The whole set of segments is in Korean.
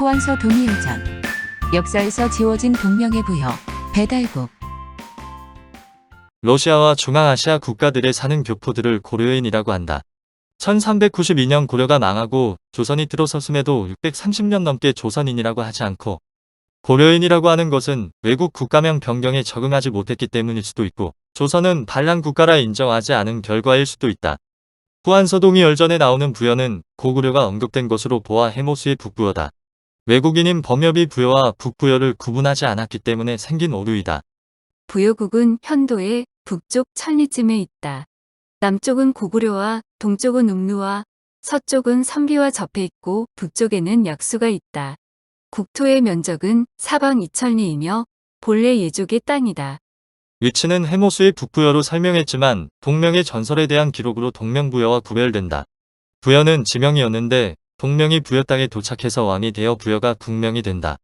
호환서 동의여전 역사에서 지워진 동명의 부여 배달국 러시아와 중앙아시아 국가들에 사는 교포들을 고려인이라고 한다. 1392년 고려가 망하고 조선이 들어섰음에도 630년 넘게 조선인이라고 하지 않고 고려인이라고 하는 것은 외국 국가명 변경에 적응하지 못했기 때문일 수도 있고 조선은 반란 국가라 인정하지 않은 결과일 수도 있다. 후한서동이 열전에 나오는 부여는 고구려가 언급된 것으로 보아 해모수의 북부여다. 외국인인 범협이 부여와 북부여를 구분하지 않았기 때문에 생긴 오류이다. 부여국은 현도의 북쪽 천리쯤에 있다. 남쪽은 고구려와 동쪽은 음루와 서쪽은 선비와 접해 있고 북쪽에는 약수가 있다. 국토의 면적은 사방 2천리이며 본래 예족의 땅이다. 위치는 해모수의 북부여로 설명했지만 동명의 전설에 대한 기록으로 동명부여와 구별된다. 부여는 지명이었는데 동명이 부여 땅에 도착해서 왕이 되어 부여가 국명이 된다.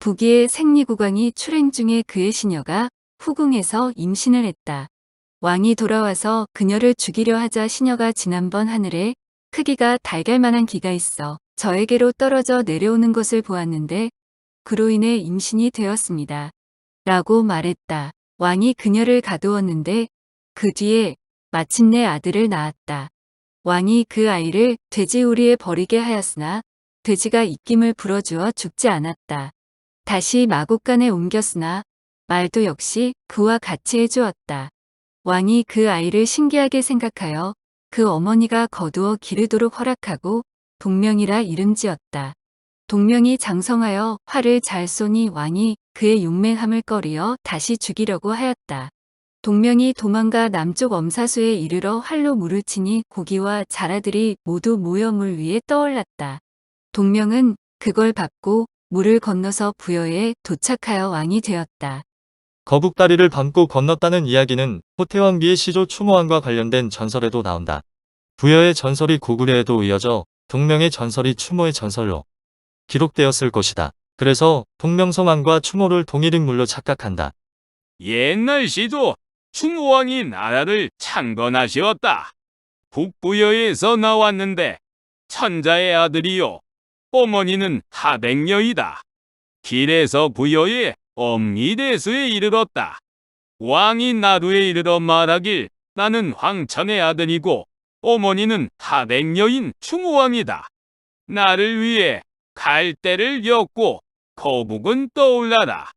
부기의 생리국왕이 출행 중에 그의 시녀가 후궁에서 임신을 했다. 왕이 돌아와서 그녀를 죽이려 하자 시녀가 지난번 하늘에 크기가 달걀만한 기가 있어 저에게로 떨어져 내려오는 것을 보았는데 그로 인해 임신이 되었습니다. 라고 말했다. 왕이 그녀를 가두었는데 그 뒤에 마침내 아들을 낳았다. 왕이 그 아이를 돼지 우리에 버리게 하였으나 돼지가 입김을 불어주어 죽지 않았다. 다시 마곡간에 옮겼으나 말도 역시 그와 같이 해주었다. 왕이 그 아이를 신기하게 생각하여 그 어머니가 거두어 기르도록 허락하고 동명이라 이름 지었다. 동명이 장성하여 활을 잘 쏘니 왕이 그의 용맹함을 꺼리어 다시 죽이려고 하였다. 동명이 도망가 남쪽 엄사수에 이르러 활로 물을 치니 고기와 자라들이 모두 모여 물 위에 떠올랐다. 동명은 그걸 밟고 물을 건너서 부여에 도착하여 왕이 되었다. 거북다리를 밟고 건넜다는 이야기는 호태왕비의 시조 추모왕과 관련된 전설에도 나온다. 부여의 전설이 고구려에도 이어져 동명의 전설이 추모의 전설로 기록되었을 것이다. 그래서 동명성왕과 추모를 동일 인물로 착각한다. 옛날 시도 충무왕이 나라를 창건하시었다. 북부여에서 나왔는데 천자의 아들이요. 어머니는 하백녀이다. 길에서 부여에 엄리대수에 이르렀다. 왕이 나루에 이르러 말하길 나는 황천의 아들이고 어머니는 하백녀인 충무왕이다. 나를 위해 갈대를 엮고 거북은 떠올라라.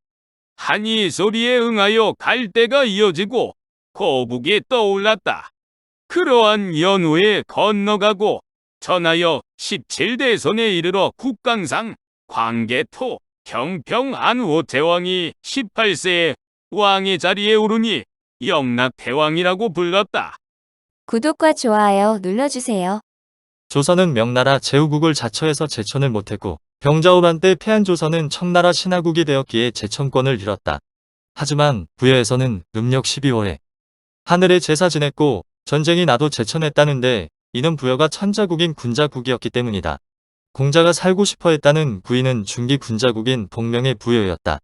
한이 소리에 응하여 갈대가 이어지고 거북이 떠올랐다. 그러한 연후에 건너가고 전하여 17대선에 이르러 국강상 광개토 경평 안호태왕이 18세에 왕의 자리에 오르니 영락대왕이라고 불렀다. 구독과 좋아요 눌러주세요. 조선은 명나라 제후국을 자처해서 제천을 못했고 병자호란 때 패한 조선은 청나라 신하국이 되었기에 제천권을 잃었다. 하지만 부여에서는 음력 12월에 하늘에 제사 지냈고 전쟁이 나도 제천했다는데 이는 부여가 천자국인 군자국이었기 때문이다. 공자가 살고 싶어 했다는 부인은 중기 군자국인 동명의 부여였다.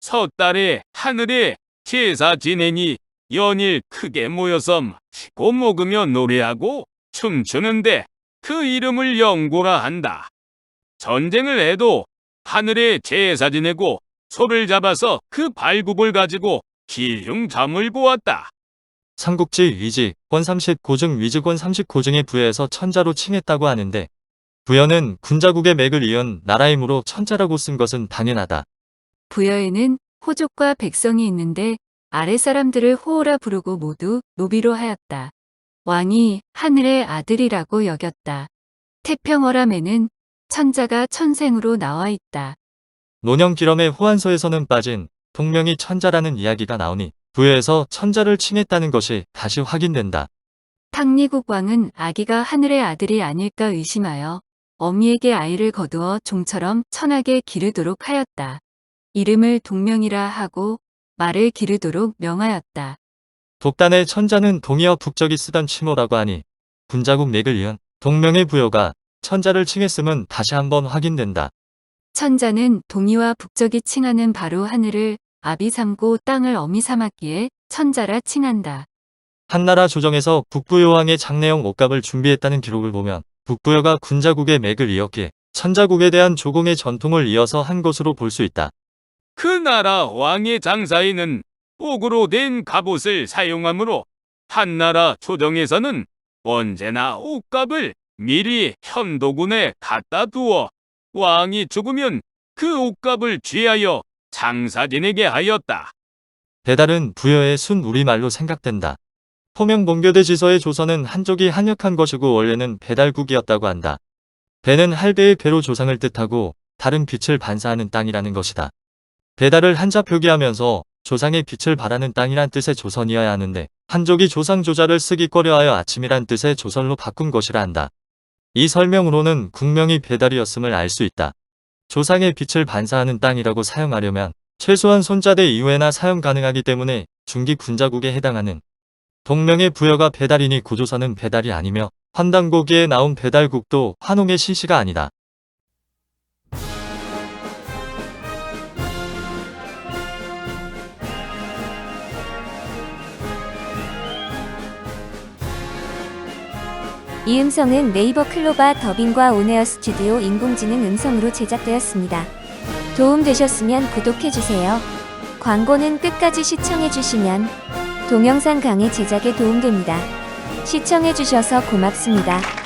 섣달에 하늘에 제사 지내니 연일 크게 모여서 마시고 먹으며 노래하고 춤추는데 그 이름을 영고라 한다. 전쟁을 해도 하늘에 제사 지내고 소를 잡아서 그 발굽을 가지고 기흉 잠을 보았다. 삼국지 위지 권 30고증 위즈권 30고증의 부여에서 천자로 칭했다고 하는데 부여는 군자국의 맥을 이은 나라이므로 천자라고 쓴 것은 당연하다. 부여에는 호족과 백성이 있는데 아래 사람들을 호오라 부르고 모두 노비로 하였다. 왕이 하늘의 아들이라고 여겼다. 태평어람에는 천자가 천생으로 나와 있다. 논영 기럼의 호환서에서는 빠진 동명이 천자라는 이야기가 나오니 부여에서 천자를 칭했다는 것이 다시 확인된다. 탕리국 왕은 아기가 하늘의 아들이 아닐까 의심하여 어미에게 아이를 거두어 종처럼 천하게 기르도록 하였다. 이름을 동명이라 하고 말을 기르도록 명하였다. 독단의 천자는 동이어 북적이 쓰던 칭호라고 하니 군자국 맥을 이은 동명의 부여가 천자를 칭했음은 다시 한번 확인된다. 천자는 동이와 북적이 칭하는 바로 하늘을 아비 삼고 땅을 어미 삼았기에 천자라 칭한다. 한나라 조정에서 북부여왕의 장래용 옷값을 준비했다는 기록을 보면 북부여가 군자국의 맥을 이었기에 천자국에 대한 조공의 전통을 이어서 한 것으로 볼 수 있다. 그 나라 왕의 장사에는 옥으로 된 갑옷을 사용하므로 한나라 조정에서는 언제나 옷값을 미리 현도군에 갖다 두어 왕이 죽으면 그 옷값을 쥐하여 장사진에게 하였다. 배달은 부여의 순 우리말로 생각된다. 포명 봉교대지서의 조선은 한족이 한역한 것이고 원래는 배달국이었다고 한다. 배는 할배의 배로 조상을 뜻하고 다른 빛을 반사하는 땅이라는 것이다. 배달을 한자 표기하면서 조상의 빛을 발하는 땅이란 뜻의 조선이어야 하는데 한족이 조상 조자를 쓰기 꺼려하여 아침이란 뜻의 조선로 바꾼 것이라 한다. 이 설명으로는 국명이 배달이었음을 알 수 있다. 조상의 빛을 반사하는 땅이라고 사용하려면 최소한 손자대 이후에나 사용 가능하기 때문에 중기 군자국에 해당하는 동명의 부여가 배달이니 고조선은 배달이 아니며 환단고기에 나온 배달국도 환웅의 시시가 아니다. 이 음성은 네이버 클로바 더빙과 온에어 스튜디오 인공지능 음성으로 제작되었습니다. 도움되셨으면 구독해주세요. 광고는 끝까지 시청해주시면 동영상 강의 제작에 도움됩니다. 시청해주셔서 고맙습니다.